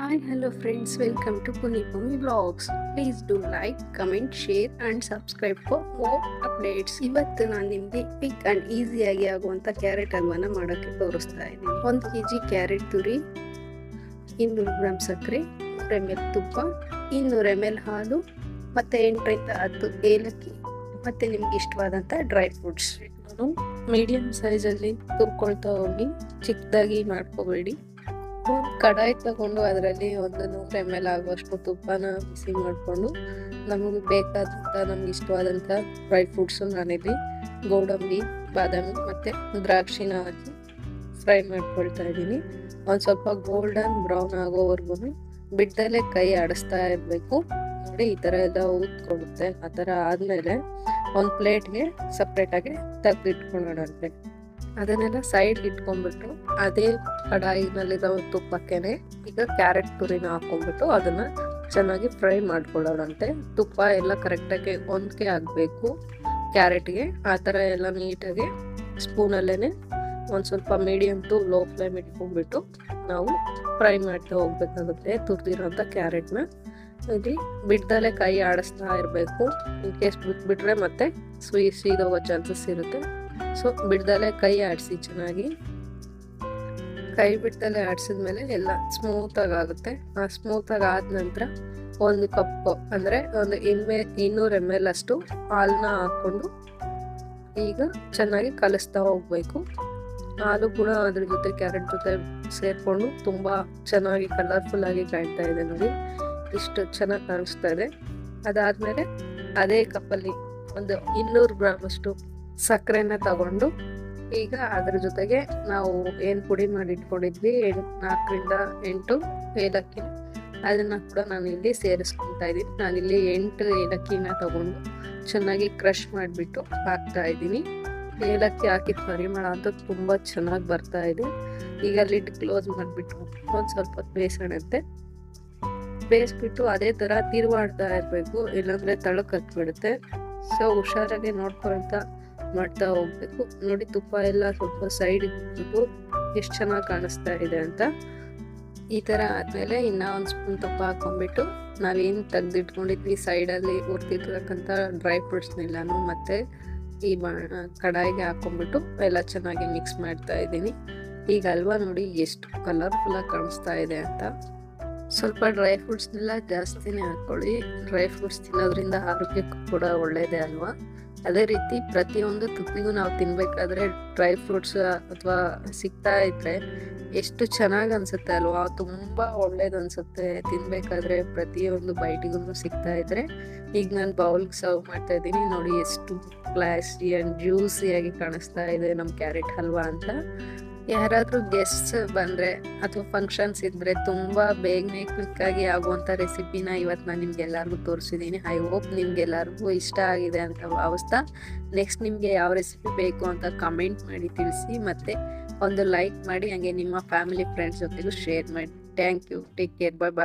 Hi, hello friends, welcome to Puni Pumi Vlogs. Please do like, comment, share and subscribe for more updates. ಇವತ್ತು ನಾನು ನಿಮಗೆ pick and ಈಸಿಯಾಗಿ ಆಗುವಂಥ carrot ಹಲ್ವಾನ ಮಾಡೋಕ್ಕೆ ತೋರಿಸ್ತಾ ಇದ್ದೀನಿ ಒಂದು ಕೆ ಜಿ ಕ್ಯಾರೆಟ್ ತುರಿ ಇನ್ನೂರು ಗ್ರಾಮ್ ಸಕ್ಕರೆ ನೂರು ಎಂ ಎಲ್ ತುಪ್ಪ ಇನ್ನೂರು ಎಂ ಎಲ್ ಹಾಲು ಮತ್ತು ಎಂಟರಿಂದ ಹತ್ತು ಏಲಕ್ಕಿ ಮತ್ತು ನಿಮ್ಗೆ ಇಷ್ಟವಾದಂಥ ಡ್ರೈ ಫ್ರೂಟ್ಸ್ ನಾನು ಮೀಡಿಯಮ್ ಸೈಜಲ್ಲಿ ತುರ್ಕೊಳ್ತಾ ಹೋಗಿ ಚಿಕ್ಕದಾಗಿ ಮಾಡ್ಕೋಬೇಡಿ ಒಂದು ಕಡಾಯಿ ತಗೊಂಡು ಅದರಲ್ಲಿ ಒಂದು ನೂರು ಎಂ ಎಲ್ ಆಗುವಷ್ಟು ತುಪ್ಪನ ಬಿಸಿ ಮಾಡಿಕೊಂಡು ನಮಗೆ ಬೇಕಾದಂಥ, ನಮ್ಗೆ ಇಷ್ಟವಾದಂಥ ಡ್ರೈ ಫ್ರೂಟ್ಸು ನಾನಿಲ್ಲಿ ಗೋಡಂಬಿ, ಬಾದಾಮಿ ಮತ್ತು ದ್ರಾಕ್ಷಿನ ಹಾಕಿ ಫ್ರೈ ಮಾಡ್ಕೊಳ್ತಾ ಇದ್ದೀನಿ. ಒಂದು ಸ್ವಲ್ಪ ಗೋಲ್ಡನ್ ಬ್ರೌನ್ ಆಗೋವರೆಗೂ ಬಿಡ್ದಲ್ಲೇ ಕೈ ಆಡಿಸ್ತಾ ಇರಬೇಕು. ನೋಡಿ, ಈ ಥರ ಎಲ್ಲ ಊದ್ಕೊಳ್ಳುತ್ತೆ ಆ ಥರ ಆದಮೇಲೆ ಒಂದು ಪ್ಲೇಟ್ಗೆ ಸಪ್ರೇಟಾಗಿ ತೆಗೆದಿಟ್ಕೊಳ್ಳೋಣಂತೆ. ಅದನ್ನೆಲ್ಲ ಸೈಡ್ ಇಟ್ಕೊಂಡ್ಬಿಟ್ಟು ಅದೇ ಕಡಾಯಿನಲ್ಲಿರೋ ತುಪ್ಪಕ್ಕೇನೆ ಈಗ ಕ್ಯಾರೆಟ್ ತುರಿನ ಹಾಕೊಂಡ್ಬಿಟ್ಟು ಅದನ್ನ ಚೆನ್ನಾಗಿ ಫ್ರೈ ಮಾಡ್ಕೊಳ್ಳೋಣಂತೆ. ತುಪ್ಪ ಎಲ್ಲ ಕರೆಕ್ಟಾಗಿ ಹೊಂದ್ಕೆ ಆಗಬೇಕು ಕ್ಯಾರೆಟ್ಗೆ ಆ ಥರ ಎಲ್ಲ ನೀಟಾಗಿ ಸ್ಪೂನಲ್ಲೇ ಒಂದು ಸ್ವಲ್ಪ ಮೀಡಿಯಮ್ ಟು ಲೋ ಫ್ಲೇಮ್ ಇಟ್ಕೊಂಡ್ಬಿಟ್ಟು ನಾವು ಫ್ರೈ ಮಾಡ್ತಾ ಹೋಗ್ಬೇಕಾಗುತ್ತೆ ತುರ್ದಿರೋಂಥ ಕ್ಯಾರೆಟ್ನ ಇಲ್ಲಿ ಬಿಡ್ದಲೇ ಕೈ ಆಡಿಸ್ತಾ ಇರಬೇಕು. ಇನ್ ಕೇಸ್ ಬಿಟ್ಬಿಟ್ರೆ ಮತ್ತೆ ಸ್ವೀ ಸೀದೋಗೋ ಚಾನ್ಸಸ್ ಇರುತ್ತೆ. ಸೊ ಬಿಡ್ದಲೆ ಕೈ ಆಡಿಸಿ ಚೆನ್ನಾಗಿ. ಕೈ ಬಿಡ್ದಲೆ ಆಡಿಸಿದ್ಮೇಲೆ ಎಲ್ಲ ಸ್ಮೂತಾಗಿ ಆಗುತ್ತೆ. ಆ ಸ್ಮೂತಾಗಿ ಆದ ನಂತರ ಒಂದು ಕಪ್ ಅಂದರೆ ಒಂದು ಎಮ್ಮೆ ಇನ್ನೂರು ಎಂ ಎಲ್ ಅಷ್ಟು ಹಾಲನ್ನ ಹಾಕ್ಕೊಂಡು ಈಗ ಚೆನ್ನಾಗಿ ಕಲಿಸ್ತಾ ಹೋಗ್ಬೇಕು. ಹಾಲು ಕೂಡ ಅದ್ರ ಜೊತೆ ಕ್ಯಾರೆಟ್ ಜೊತೆ ಸೇರಿಕೊಂಡು ತುಂಬ ಚೆನ್ನಾಗಿ ಕಲರ್ಫುಲ್ ಆಗಿ ಕಾಣ್ತಾ ಇದೆ ನೋಡಿ. ಇಷ್ಟು ಚೆನ್ನಾಗಿ ಕಾಣಿಸ್ತಾ ಇದೆ. ಅದಾದಮೇಲೆ ಅದೇ ಕಪ್ಪಲ್ಲಿ ಒಂದು ಇನ್ನೂರು ಗ್ರಾಮ್ ಅಷ್ಟು ಸಕ್ಕರೆನ ತಗೊಂಡು ಈಗ ಅದ್ರ ಜೊತೆಗೆ ನಾವು ಏನು ಪುಡಿ ಮಾಡಿ ಇಟ್ಕೊಂಡಿದ್ವಿ ನಾಲ್ಕರಿಂದ ಎಂಟು ಏಲಕ್ಕಿ. ಅದನ್ನ ಕೂಡ ನಾನು ಇಲ್ಲಿ ಸೇರಿಸ್ಕೊಳ್ತಾ ಇದ್ದೀನಿ. ನಾನಿಲ್ಲಿ ಎಂಟು ಏಲಕ್ಕಿನ ತಗೊಂಡು ಚೆನ್ನಾಗಿ ಕ್ರಷ್ ಮಾಡಿಬಿಟ್ಟು ಹಾಕ್ತಾ ಇದ್ದೀನಿ. ಏಲಕ್ಕಿ ಹಾಕಿದ ಪರಿಮಳ ಅಂತೂ ತುಂಬ ಚೆನ್ನಾಗಿ ಬರ್ತಾ ಇದೆ. ಈಗ ಲಿಡ್ ಕ್ಲೋಸ್ ಮಾಡಿಬಿಟ್ಟು ಒಂದು ಸ್ವಲ್ಪ ಬೇಯಿಸೋಣಂತೆ. ಬೇಯಿಸ್ಬಿಟ್ಟು ಅದೇ ಥರ ತಿರುವಾಡ್ತಾ ಇರಬೇಕು, ಇಲ್ಲಾಂದರೆ ತಳಕ್ ಹತ್ಬಿಡುತ್ತೆ ಸೊ ಹುಷಾರಾಗಿ ನೋಡ್ಕೊಂತ ಮಾಡ್ತಾ ಹೋಗ್ಬೇಕು. ನೋಡಿ ತುಪ್ಪ ಎಲ್ಲ ಸ್ವಲ್ಪ ಸೈಡ್ ಇಟ್ಬಿಟ್ಟು ಎಷ್ಟು ಚೆನ್ನಾಗಿ ಕಾಣಿಸ್ತಾ ಇದೆ ಅಂತ. ಈ ಥರ ಆದಮೇಲೆ ಇನ್ನ ಒಂದು ಸ್ಪೂನ್ ತುಪ್ಪ ಹಾಕೊಂಡ್ಬಿಟ್ಟು ನಾವೇನು ತೆಗ್ದಿಟ್ಕೊಂಡಿದ್ವಿ ಸೈಡಲ್ಲಿ ಹುರ್ತಿರ್ತಕ್ಕಂಥ ಡ್ರೈ ಫ್ರೂಟ್ಸ್ನೆಲ್ಲನೂ ಮತ್ತೆ ಈ ಬ ಕಡಾಯಿಗೆ ಹಾಕೊಂಡ್ಬಿಟ್ಟು ಎಲ್ಲ ಚೆನ್ನಾಗಿ ಮಿಕ್ಸ್ ಮಾಡ್ತಾ ಇದ್ದೀನಿ. ಈಗ ಅಲ್ವಾ ನೋಡಿ ಎಷ್ಟು ಕಲರ್ಫುಲ್ಲಾಗಿ ಕಾಣಿಸ್ತಾ ಇದೆ ಅಂತ. ಸ್ವಲ್ಪ ಡ್ರೈ ಫ್ರೂಟ್ಸ್ನೆಲ್ಲ ಜಾಸ್ತಿನೇ ಹಾಕ್ಕೊಳ್ಳಿ ಡ್ರೈ ಫ್ರೂಟ್ಸ್ ತಿನ್ನೋದ್ರಿಂದ ಆರೋಗ್ಯಕ್ಕೂ ಕೂಡ ಒಳ್ಳೇದೇ ಅಲ್ವಾ? ಅದೇ ರೀತಿ ಪ್ರತಿಯೊಂದು ತುಪ್ಪಿಗೂ ನಾವು ತಿನ್ಬೇಕಾದ್ರೆ ಡ್ರೈ ಫ್ರೂಟ್ಸ್ ಅಥವಾ ಸಿಗ್ತಾ ಇದ್ರೆ ಎಷ್ಟು ಚೆನ್ನಾಗಿ ಅನ್ಸುತ್ತೆ ಅಲ್ವಾ? ತುಂಬಾ ಒಳ್ಳೇದು ಅನ್ಸುತ್ತೆ ತಿನ್ಬೇಕಾದ್ರೆ ಪ್ರತಿಯೊಂದು ಬೈಟಿಗೂ ಸಿಗ್ತಾ ಇದ್ರೆ. ಈಗ ನಾನು ಬೌಲ್ಗೆ ಸರ್ವ್ ಮಾಡ್ತಾ ಇದ್ದೀನಿ. ನೋಡಿ ಎಷ್ಟು ಕ್ಲಾಸಿ ಅಂಡ್ ಜ್ಯೂಸಿಯಾಗಿ ಕಾಣಿಸ್ತಾ ಇದೆ ನಮ್ಮ ಕ್ಯಾರೆಟ್ ಹಲ್ವಾ ಅಂತ. ಯಾರಾದರೂ ಗೆಸ್ಟ್ ಬಂದರೆ ಅಥವಾ ಫಂಕ್ಷನ್ಸ್ ಇದ್ದರೆ ತುಂಬ ಬೇಗನೆ ಕ್ವಿಕ್ಕಾಗಿ ಆಗುವಂಥ ರೆಸಿಪಿನ ಇವತ್ತು ನಾನು ನಿಮ್ಗೆಲ್ಲರಿಗೂ ತೋರಿಸಿದ್ದೀನಿ ಐ ಹೋಪ್ ನಿಮ್ಗೆಲ್ಲರಿಗೂ ಇಷ್ಟ ಆಗಿದೆ ಅಂತ ಭಾವಿಸ್ತಾ ನೆಕ್ಸ್ಟ್ ನಿಮಗೆ ಯಾವ ರೆಸಿಪಿ ಬೇಕು ಅಂತ ಕಮೆಂಟ್ ಮಾಡಿ ತಿಳಿಸಿ ಮತ್ತು ಒಂದು ಲೈಕ್ ಮಾಡಿ, ಹಾಗೆ ನಿಮ್ಮ ಫ್ಯಾಮಿಲಿ ಫ್ರೆಂಡ್ಸ್ ಜೊತೆಗೂ ಶೇರ್ ಮಾಡಿ. Thank you take care bye bye